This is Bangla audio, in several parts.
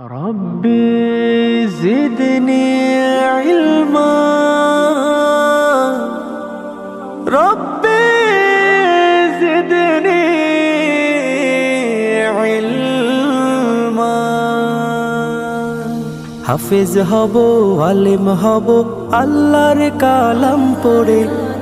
ربي زدني علما ربي زدني علما হাফেজ হব আলেম হব আল্লাহর কালাম পড়ে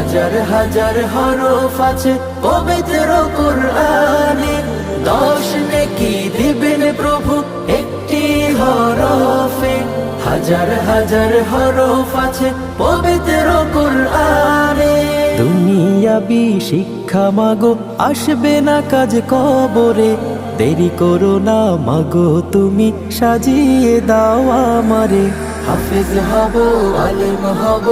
হাজার হাজার হরফ আছে পবিত্র কুরআনে। দশ নেকি দিবেন প্রভু একটি হরফে। হাজার হাজার হরফ আছে পবিত্র কুরআনে। দুনিয়াবি শিক্ষা মাগো, আসবে না কাজ কবরে। দেরি করো না মাগো, তুমি সাজিয়ে দাও আমারে। হাফিজ হব, আলিম হব,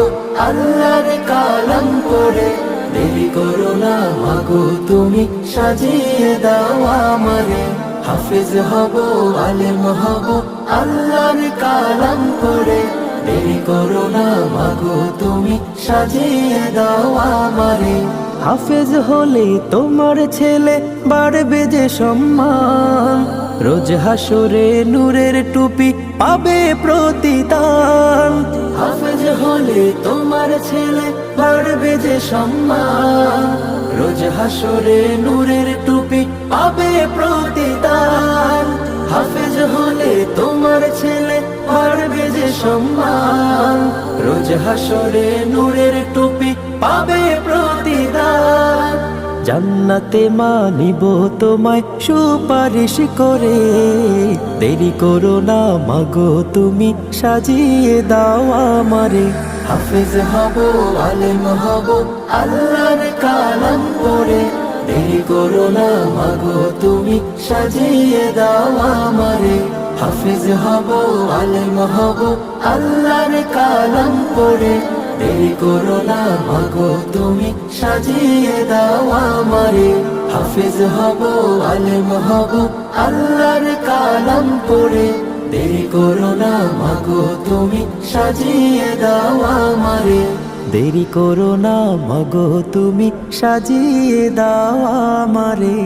আল্লাহর কালাম পড়ে। দেরি করো না, মাগো, তুমি সাজিয়ে দাও আমারে। হাফিজ হব, আলিম হব, আল্লাহর কালাম পড়ে। দেরি করো না মাগো, তুমি সাজিয়ে দাও আমারে। হাফেজ হলে তোমার ছেলে বাড়বে যে সম্মান। রোজ হাসরে নূরের টুপি পাবে প্রতিদান। হাফেজ হলে তোমার ছেলে বাড়বে যে সম্মান। রোজ হাসরে নূরের টুপি পাবে প্রতিদান। হাফেজ হলে তোমার ছেলে সম্মান। রোজ হাসরে নূরের টুপি পাবে প্রতিদান। জান্নাতে মানিব তোমায় সুপারিশ করে। দেরি করো না মাগো, তুমি সাজিয়ে দাও আমারে। হাফেজ হব, আলেম হব, আল্লাহর কালাম পড়ে দেরি করো না মাগো, তুমি সাজিয়ে দাও আমারে। হাফিজ হব, আলেম হব, আল্লাহর কালাম পড়ে দেরি করো না মাগো, তুমি সাজিয়ে দাও আমারে। হাফিজ হব, আলেম হব, আল্লাহর কালাম পড়ে দেরি করো না মাগো, তুমি সাজিয়ে দাও আমারে। দেরি করো না মগো তুমি সাজিয়ে দাও আমারে।